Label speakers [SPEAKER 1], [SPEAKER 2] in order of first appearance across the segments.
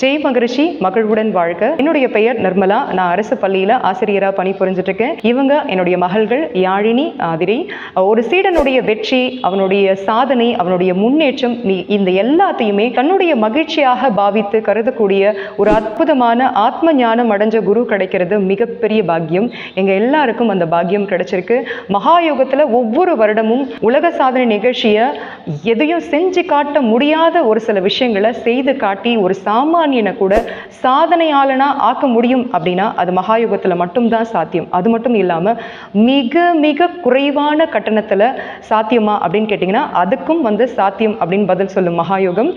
[SPEAKER 1] ஜெய் மகரிஷி மகிழ்வுடன் வாழ்க. என்னுடைய பெயர் நிர்மலா. நான் அரசு பள்ளியில் ஆசிரியராக பணிபுரிஞ்சிட்டு இருக்கேன் இவங்க என்னுடைய மகள்கள் யாழினி ஆதிரி. ஒரு சீடனுடைய வெற்றி அவனுடைய சாதனை அவனுடைய முன்னேற்றம் நீ இந்த எல்லாத்தையுமே தன்னுடைய மகிழ்ச்சியாக பாவித்து கருதக்கூடிய ஒரு அற்புதமான ஆத்ம ஞானம் அடைஞ்ச குரு கிடைக்கிறது மிகப்பெரிய பாக்கியம். எங்க எல்லாருக்கும் அந்த பாக்கியம் கிடைச்சிருக்கு. மகாயோகத்துல ஒவ்வொரு வருடமும் உலக சாதனை நிகழ்ச்சியை எதையும் செஞ்சு காட்ட முடியாத ஒரு சில விஷயங்களை செய்து காட்டி ஒரு சாமானியனை கூட சாதனையாளனா ஆக்க முடியும் அப்படின்னா அது மகாயுகத்தில் மட்டும்தான் சாத்தியம். அது மட்டும் இல்லாமல் மிக மிக குறைவான கட்டணத்தில் சாத்தியமா அப்படின்னு கேட்டிங்கன்னா அதுக்கும் வந்து சாத்தியம் அப்படின்னு பதில் சொல்லும் மகாயுகம்.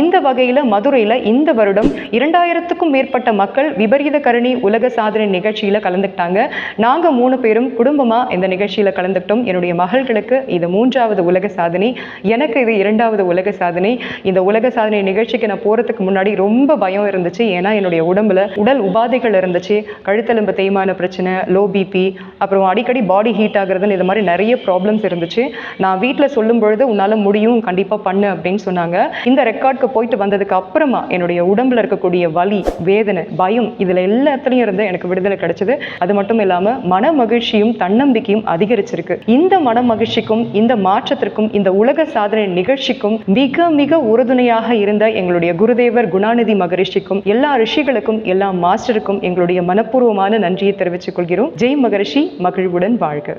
[SPEAKER 1] இந்த வகையில் மதுரையில் இந்த வருடம் இரண்டாயிரத்துக்கும் மேற்பட்ட மக்கள் விபரீத கரணி உலக சாதனை நிகழ்ச்சியில் கலந்துக்கிட்டாங்க. நாங்கள் மூணு பேரும் குடும்பமாக இந்த நிகழ்ச்சியில் கலந்துக்கிட்டோம். என்னுடைய மகள்களுக்கு இது மூன்றாவது உலக சாதனை எனக்கு இது இரண்டாவது உலக சாதனை. இந்த உலக சாதனை நிகழ்ச்சிக்கு நான் போகிறதுக்கு முன்னாடி ரொம்ப ரொம்ப பயம் இருந்துச்சு. ஏன்னா என்னுடைய உடம்புல உடல் உபாதைகள் இருந்துச்சு. கழுத்தெலும்பு தேய்மான பிரச்சனை லோ பிபி அப்புறம் அடிக்கடி பாடி ஹீட் ஆகுறதுன்னு இது மாதிரி நிறைய ப்ராப்ளம்ஸ் இருந்துச்சு. நான் வீட்டில் சொல்லும் பொழுது உன்னால் முடியும் கண்டிப்பாக பண்ணு அப்படின்னு சொன்னாங்க. இந்த ரெக்கார்டுக்கு போயிட்டு வந்ததுக்கு அப்புறமா என்னுடைய உடம்புல இருக்கக்கூடிய வலி வேதனை பயம் இதில் எல்லாத்துலேயும் இருந்து எனக்கு விடுதலை கிடைச்சது. அது மட்டும் இல்லாமல் மன மகிழ்ச்சியும் தன்னம்பிக்கையும் அதிகரிச்சிருக்கு. இந்த மன மகிழ்ச்சிக்கும் இந்த மாற்றத்திற்கும் இந்த உலக சாதனை நிகழ்ச்சிக்கும் மிக மிக உறுதுணையாக இருந்த எங்களுடைய குருதேவர் குணாநிதி மகரிஷிக்கும் எல்லா ரிஷிகளுக்கும் எல்லா மாஸ்டருக்கும் எங்களுடைய மனப்பூர்வமான நன்றியை தெரிவித்துக் கொள்கிறோம். ஜெய் மகரிஷி மகிழ்வுடன் வாழ்க.